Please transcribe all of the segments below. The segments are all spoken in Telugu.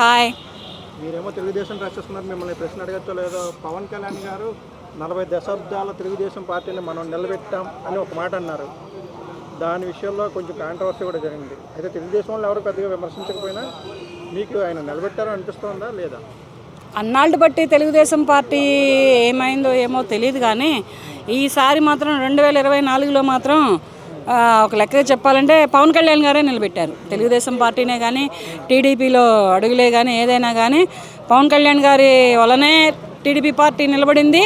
హాయ్. మీరేమో తెలుగుదేశం రాసేస్తున్నారు మిమ్మల్ని ప్రశ్న అడగచ్చో లేదో. పవన్ కళ్యాణ్ గారు నలభై దశాబ్దాల తెలుగుదేశం పార్టీని మనం నిలబెట్టాం అని ఒక మాట అన్నారు. దాని విషయంలో కొంచెం కాంట్రవర్సీ కూడా జరిగింది. అయితే తెలుగుదేశం వాళ్ళు ఎవరు పెద్దగా విమర్శించకపోయినా మీకు ఆయన నిలబెట్టారో అనిపిస్తుందా లేదా? అన్నాళ్ళు బట్టి తెలుగుదేశం పార్టీ ఏమైందో ఏమో తెలియదు కానీ ఈసారి మాత్రం రెండు వేల ఇరవై నాలుగులో మాత్రం ఒక లెక్క చెప్పాలంటే పవన్ కళ్యాణ్ గారే నిలబెట్టారు. తెలుగుదేశం పార్టీనే కానీ టీడీపీలో అడుగులే కానీ ఏదైనా కానీ పవన్ కళ్యాణ్ గారి వలనే టీడీపీ పార్టీ నిలబడింది.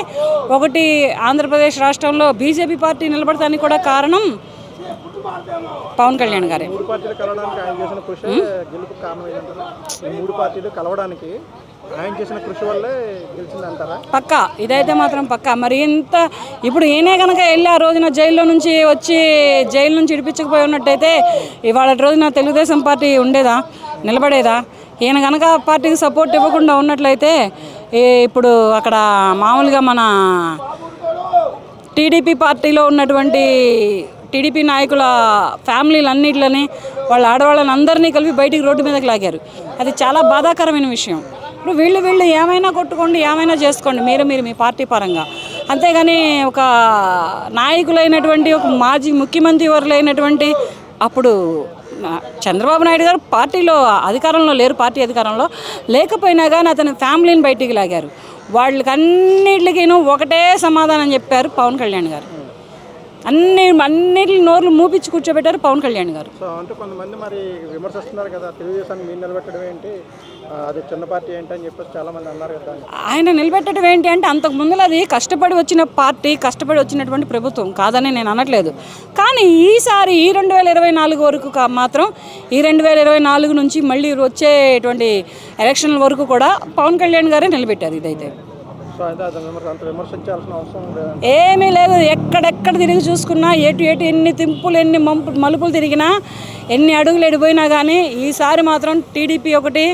ఒకటి ఆంధ్రప్రదేశ్ రాష్ట్రంలో బీజేపీ పార్టీ నిలబడటానికి కూడా కారణం పవన్ కళ్యాణ్ గారే. మూడు పార్టీలు కలవడానికి ఆయన చేసిన కృషి గెలుపు కారణం మూడు పార్టీలు కలవడానికి ఆయన చేసిన కృషి వల్లే గెలిచిందంటారా? పక్క ఇదైతే మాత్రం పక్క. మరి ఇంత ఇప్పుడు ఈయనే కనుక వెళ్ళి ఆ రోజున జైల్లో నుంచి వచ్చి జైలు నుంచి ఇడిపించకపోయి ఉన్నట్టయితే ఇవాళ రోజున తెలుగుదేశం పార్టీ ఉండేదా? నిలబడేదా? ఈయన కనుక పార్టీకి సపోర్ట్ ఇవ్వకుండా ఉన్నట్లయితే ఇప్పుడు అక్కడ మామూలుగా మన టీడీపీ పార్టీలో ఉన్నటువంటి టీడీపీ నాయకుల ఫ్యామిలీలన్నిటిని వాళ్ళ ఆడవాళ్ళని అందరినీ కలిపి బయటికి రోడ్డు మీదకి లాగారు. అది చాలా బాధాకరమైన విషయం. ఇప్పుడు వీళ్ళు వీళ్ళు ఏమైనా కొట్టుకోండి ఏమైనా చేసుకోండి మీరు మీరు మీ పార్టీ పరంగా. అంతేగాని ఒక నాయకులైనటువంటి ఒక మాజీ ముఖ్యమంత్రి వర్లైనటువంటి అప్పుడు చంద్రబాబు నాయుడు గారు పార్టీలో అధికారంలో లేరు పార్టీ అధికారంలో లేకపోయినా కానీ అతని ఫ్యామిలీని బయటికి లాగారు. వాళ్ళకి అన్నిటికీను ఒకటే సమాధానం చెప్పారు పవన్ కళ్యాణ్ గారు. అన్ని అన్నిటి నోర్లు మూపించి కూర్చోబెట్టారు పవన్ కళ్యాణ్ గారు. సో అంటే కొంతమంది మరి విమర్శిస్తున్నారు కదా తెలుగుదేశాన్ని మీరు నిలబెట్టడం ఏంటి? అది చిన్న పార్టీ ఏంటి అని చెప్పేసి చాలా మంది అన్నారు కదా. ఆయన నిలబెట్టడం ఏంటి అంటే అంతకు ముందులో అది కష్టపడి వచ్చిన పార్టీ కష్టపడి వచ్చినటువంటి ప్రభుత్వం కాదని నేను అనట్లేదు. కానీ ఈసారి ఈ రెండు వేల ఇరవై నాలుగు వరకు మాత్రం ఈ రెండు వేల ఇరవై నాలుగు నుంచి మళ్ళీ వచ్చేటువంటి ఎలక్షన్ల వరకు కూడా పవన్ కళ్యాణ్ గారే నిలబెట్టారు ఇదైతే. ఏమీ లేదు. ఎక్కడెక్కడ తిరిగి చూసుకున్నా ఎటు ఎటు ఎన్ని తింపులు ఎన్ని మంపు మలుపులు తిరిగినా ఎన్ని అడుగులు ఎడిపోయినా కానీ ఈసారి మాత్రం టీడీపీ ఒకటి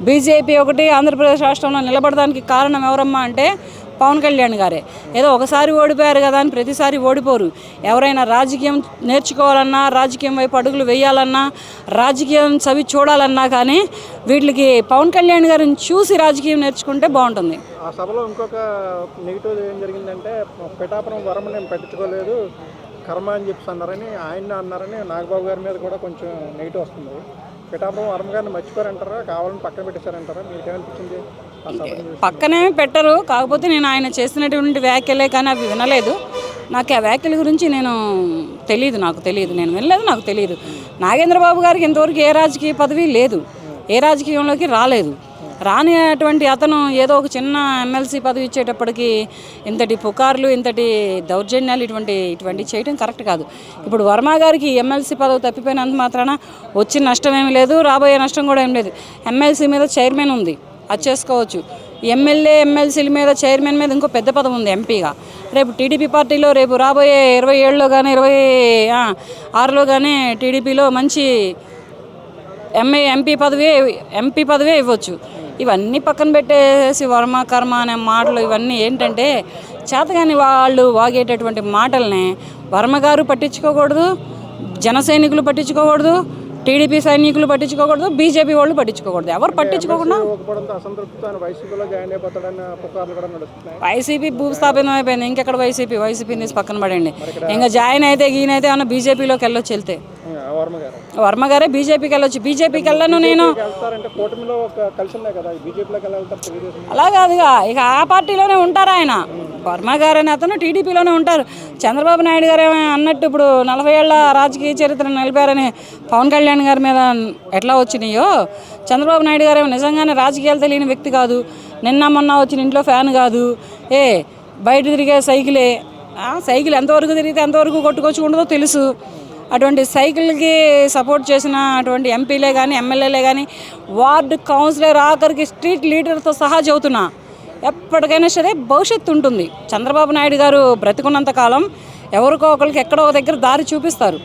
బీజేపీ ఒకటి ఆంధ్రప్రదేశ్ రాష్ట్రంలో నిలబడడానికి కారణం ఎవరమ్మా అంటే పవన్ కళ్యాణ్ గారే. ఏదో ఒకసారి ఓడిపోయారు కదా అని ప్రతిసారి ఓడిపోరు. ఎవరైనా రాజకీయం నేర్చుకోవాలన్నా రాజకీయం వైపు అడుగులు వేయాలన్నా రాజకీయం చవి చూడాలన్నా కానీ వీటికి పవన్ కళ్యాణ్ గారిని చూసి రాజకీయం నేర్చుకుంటే బాగుంటుంది. ఆ సభలో ఇంకొక నెగిటివ్ ఏం జరిగిందంటే పిఠాపురం వరం నేను పట్టించుకోలేదు కర్మ అని చెప్పి అన్నారని ఆయన అన్నారని నాగబాబు గారి మీద కూడా కొంచెం నెగిటివ్ వస్తుంది. పిఠాపురం వరం గారిని మర్చిపోరంటారా కావాలని పక్కన పెట్టేశారంటారా? మీకు ఏమనిపించింది పక్కనే పెట్టరు. కాకపోతే నేను ఆయన చేసినటువంటి వ్యాఖ్యలే కానీ అవి వినలేదు. నాకు ఆ వ్యాఖ్యల గురించి నేను తెలియదు నాకు తెలియదు నేను వినలేదు నాకు తెలియదు నాగేంద్రబాబు గారికి ఇంతవరకు ఏ రాజకీయ పదవి లేదు. ఏ రాజకీయంలోకి రాలేదు. రాని అటువంటి అతను ఏదో ఒక చిన్న ఎమ్మెల్సీ పదవి ఇచ్చేటప్పటికి ఇంతటి పుకార్లు ఇంతటి దౌర్జన్యాలు ఇటువంటి ఇటువంటి చేయడం కరెక్ట్ కాదు. ఇప్పుడు వర్మ గారికి ఎమ్మెల్సీ పదవి తప్పిపోయినంత మాత్రాన వచ్చిన నష్టం ఏమీ లేదు రాబోయే నష్టం కూడా ఏం లేదు. ఎమ్మెల్సీ మీద చైర్మన్ ఉంది. అది చేసుకోవచ్చు. ఎమ్మెల్యే ఎమ్మెల్సీల మీద చైర్మన్ మీద ఇంకో పెద్ద పదవి ఉంది ఎంపీగా. రేపు టీడీపీ పార్టీలో రేపు రాబోయే ఇరవై ఏడులో కానీ ఇరవై ఆరులో కానీ టీడీపీలో మంచి ఎంఏ ఎంపీ పదవి ఎంపీ పదవే ఇవ్వచ్చు. ఇవన్నీ పక్కన పెట్టేసి వర్మ కర్మ అనే మాటలు ఇవన్నీ ఏంటంటే చేతగాని వాళ్ళు వాగేటటువంటి మాటల్ని వర్మగారు పట్టించుకోకూడదు జన సైనికులు పట్టించుకోకూడదు టీడీపీ సైనికులు పట్టించుకోకూడదు బీజేపీ వాళ్ళు పట్టించుకోకూడదు. ఎవరు పట్టించుకోకుండా వైసీపీ భూస్థాపితం అయిపోయింది. ఇంకెక్కడ వైసీపీ? వైసీపీని తీసి పక్కన పడండి ఇంకా జాయిన్ అయితే గీన్ అయితే ఏమన్నా బీజేపీలోకి వెళ్ళొచ్చు వెళ్తే. ఆ వర్మ గారు. వర్మ గారే బీజేపీకి వెళ్ళొచ్చు. బీజేపీకి వెళ్ళను నేను. అలా కాదుగా ఇక ఆ పార్టీలోనే ఉంటారు ఆయన. వర్మ గారు అనే అతను టీడీపీలోనే ఉంటారు. చంద్రబాబు నాయుడు గారు అన్నట్టు ఇప్పుడు నలభై ఏళ్ళ రాజకీయ చరిత్ర నిలిపారని పవన్ కళ్యాణ్ గారి మీద ఎట్లా వచ్చినాయో చంద్రబాబు నాయుడు గారు నిజంగానే రాజకీయాలు తెలియని వ్యక్తి కాదు. నిన్న మొన్న వచ్చిన ఇంట్లో ఫ్యాన్ కాదు. ఏ బయట తిరిగే సైకిలే. ఆ, సైకిల్ ఎంతవరకు తిరిగితే ఎంతవరకు కొట్టుకొచ్చుకుంటుందో తెలుసు. అటువంటి సైకిల్కి సపోర్ట్ చేసిన అటువంటి ఎంపీలే కానీ ఎమ్మెల్యేలే కానీ వార్డు కౌన్సిలర్ ఆఖరికి స్ట్రీట్ లీడర్తో సహా చెబుతున్నా. ఎప్పటికైనా సరే భవిష్యత్తు ఉంటుంది. చంద్రబాబు నాయుడు గారు బ్రతికున్నంత కాలం ఎవరికో ఒకరికి ఎక్కడో ఒక దగ్గర దారి చూపిస్తారు.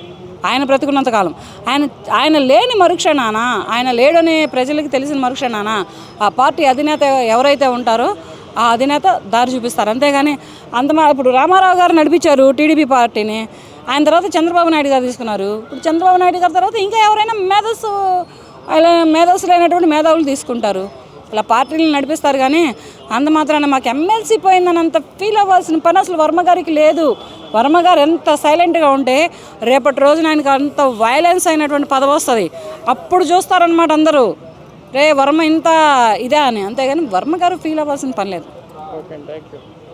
ఆయన బ్రతికున్నంత కాలం. ఆయన ఆయన లేని మరుక్షణాన ఆయన లేడని ప్రజలకు తెలిసిన మరుక్షణాన ఆ పార్టీ అధినేత ఎవరైతే ఉంటారో ఆ అధినేత దారి చూపిస్తారు. అంతేగాని అంత మా- ఇప్పుడు రామారావు గారు నడిపించారు టీడీపీ పార్టీని. ఆయన తర్వాత చంద్రబాబు నాయుడు గారు తీసుకున్నారు. ఇప్పుడు చంద్రబాబు నాయుడు గారి తర్వాత ఇంకా ఎవరైనా మేధస్సు అలా అయినటువంటి మేధావులు తీసుకుంటారు. ఇలా పార్టీలను నడిపిస్తారు కానీ అంత మాత్రాన మాకు ఎమ్మెల్సీ పోయిందని అంత ఫీల్ అవ్వాల్సిన పని అసలు వర్మ గారికి లేదు. వర్మ గారు ఎంత సైలెంట్గా ఉంటే రేపటి రోజున ఆయనకు అంత వైలెన్స్ అయినటువంటి పదవి వస్తుంది. అప్పుడు చూస్తారనమాట అందరూ. రే వర్మ ఇంత ఇదే అని. అంతేగాని వర్మ గారు ఫీల్ అవ్వాల్సిన పని లేదు. Okay thank you